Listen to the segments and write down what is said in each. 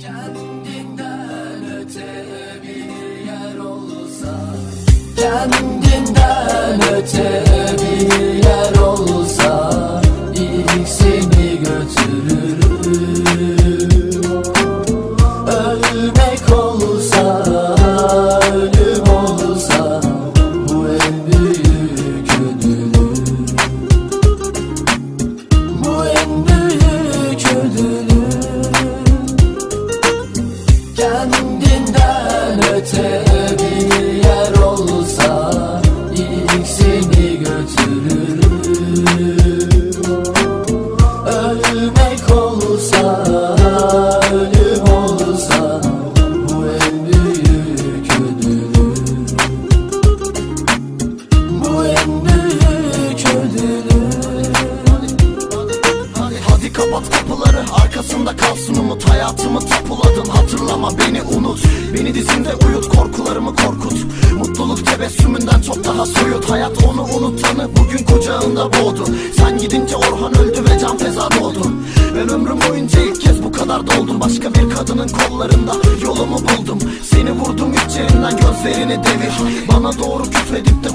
Kendinden öte bir yer olsa Kendinden öte Kendinden öte kapat kapıları arkasında kalsın umut. Hayatımı tapuladın hatırlama beni unut. Beni dizinde uyut korkularımı korkut. Mutluluk tebessümünden çok daha soyut. Hayat onu unutanı bugün kucağında boğdu. Sen gidince Orhan öldü ve Can Feza doğdu Ben ömrüm boyunca ilk kez bu kadar doldum. Başka bir kadının kollarında yolumu buldum. Seni vurdum yerinden gözlerini devir. Bana doğru küfredip de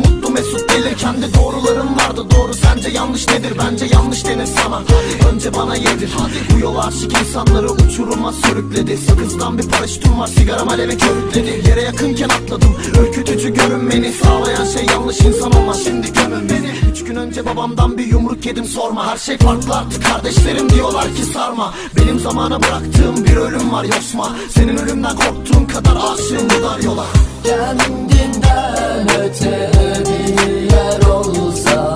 Kendi doğrularım vardı doğru sence yanlış nedir? Bence yanlış denir sana. Önce bana yedir. Bu yol aşık insanları uçuruma sürükledi. Sakızdan bir paraşütüm var sigaram alevi körükledi. Yere yakınken atladım ürkütücü görünmeni Sağlayan şey yanlış insan olma şimdi gün önce babamdan bir yumruk yedim sorma. Her şey farklı artık. Kardeşlerim diyorlar ki sarma. Benim zamana bıraktığım bir ölüm var yosma Senin ölümden korktuğun kadar aşığım bu dar yola. Kendinden öte bir yer olsa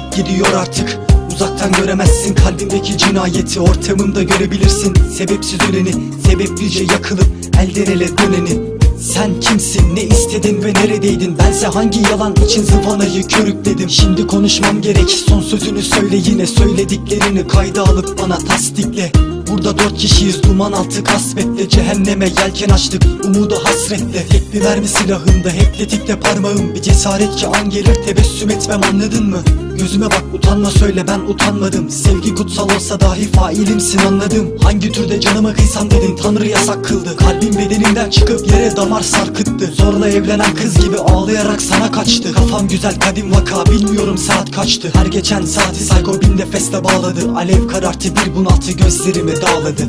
dalıp gidiyor artık. Uzaktan göremezsin. Kalbimdeki cinayeti Ortamımda görebilirsin. Sebepsiz öleni Sebeplice yakılıp elden ele döneni. Sen kimsin? Ne istedin ve neredeydin? Bense hangi yalan için zıvanayı körükledim? Şimdi konuşmam gerek. Son sözünü söyle yine. Söylediklerini kayda alıp bana tasdikle Burada dört kişiyiz duman altı kasvetle Cehenneme yelken açtık umudu hasretle. Tek bir mermi silahımda hep tetikte parmağım. Bir cesaret ki an gelir tebessüm etmem anladın mı? Gözüme bak utanma söyle ben utanmadım. Sevgi kutsal olsa dahi failimsin anladım. Hangi türde canımı kıysam dedin tanrı yasak kıldı. Kalbim bedenimden çıkıp yere damar sarkıttı. Zorla evlenen kız gibi ağlayarak sana kaçtı. Kafam güzel kadim vaka bilmiyorum saat kaçtı. Her geçen saati sayko bin nefeste bağladı. Alev karartı bir bunaltı gözlerimi dağladı